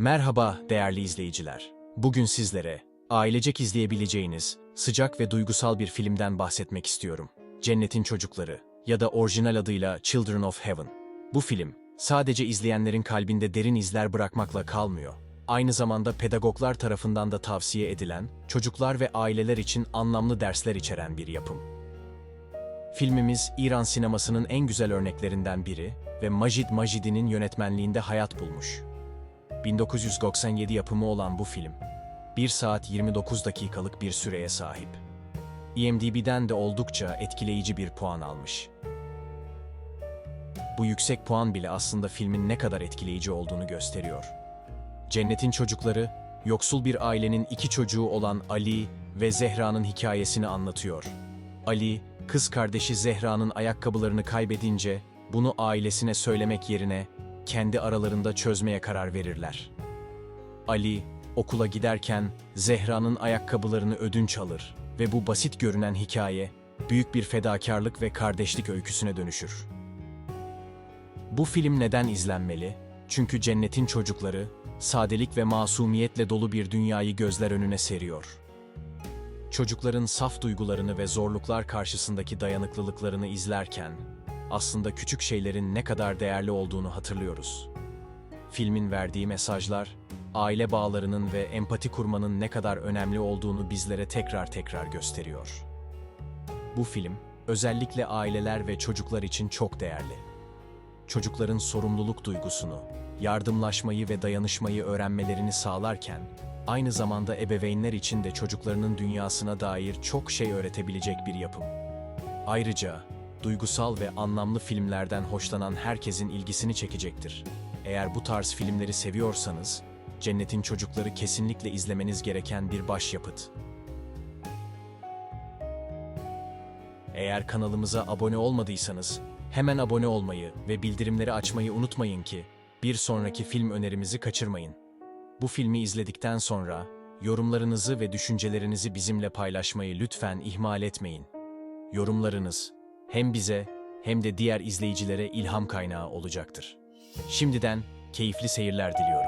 Merhaba değerli izleyiciler. Bugün sizlere ailecek izleyebileceğiniz sıcak ve duygusal bir filmden bahsetmek istiyorum. Cennetin Çocukları ya da orijinal adıyla Children of Heaven. Bu film sadece izleyenlerin kalbinde derin izler bırakmakla kalmıyor. Aynı zamanda pedagoglar tarafından da tavsiye edilen, çocuklar ve aileler için anlamlı dersler içeren bir yapım. Filmimiz İran sinemasının en güzel örneklerinden biri ve Majid Majidi'nin yönetmenliğinde hayat bulmuş. 1997 yapımı olan bu film, 1 saat 29 dakikalık bir süreye sahip. IMDb'den de oldukça etkileyici bir puan almış. Bu yüksek puan bile aslında filmin ne kadar etkileyici olduğunu gösteriyor. Cennetin Çocukları, yoksul bir ailenin iki çocuğu olan Ali ve Zehra'nın hikayesini anlatıyor. Ali, kız kardeşi Zehra'nın ayakkabılarını kaybedince bunu ailesine söylemek yerine kendi aralarında çözmeye karar verirler. Ali, okula giderken Zehra'nın ayakkabılarını ödünç alır ve bu basit görünen hikaye büyük bir fedakarlık ve kardeşlik öyküsüne dönüşür. Bu film neden izlenmeli? Çünkü cennetin çocukları, sadelik ve masumiyetle dolu bir dünyayı gözler önüne seriyor. Çocukların saf duygularını ve zorluklar karşısındaki dayanıklılıklarını izlerken, aslında küçük şeylerin ne kadar değerli olduğunu hatırlıyoruz. Filmin verdiği mesajlar, aile bağlarının ve empati kurmanın ne kadar önemli olduğunu bizlere tekrar tekrar gösteriyor. Bu film, özellikle aileler ve çocuklar için çok değerli. Çocukların sorumluluk duygusunu, yardımlaşmayı ve dayanışmayı öğrenmelerini sağlarken, aynı zamanda ebeveynler için de çocuklarının dünyasına dair çok şey öğretebilecek bir yapım. Ayrıca, duygusal ve anlamlı filmlerden hoşlanan herkesin ilgisini çekecektir. Eğer bu tarz filmleri seviyorsanız, Cennetin Çocukları kesinlikle izlemeniz gereken bir başyapıt. Eğer kanalımıza abone olmadıysanız, hemen abone olmayı ve bildirimleri açmayı unutmayın ki bir sonraki film önerimizi kaçırmayın. Bu filmi izledikten sonra yorumlarınızı ve düşüncelerinizi bizimle paylaşmayı lütfen ihmal etmeyin. Yorumlarınız hem bize hem de diğer izleyicilere ilham kaynağı olacaktır. Şimdiden keyifli seyirler diliyorum.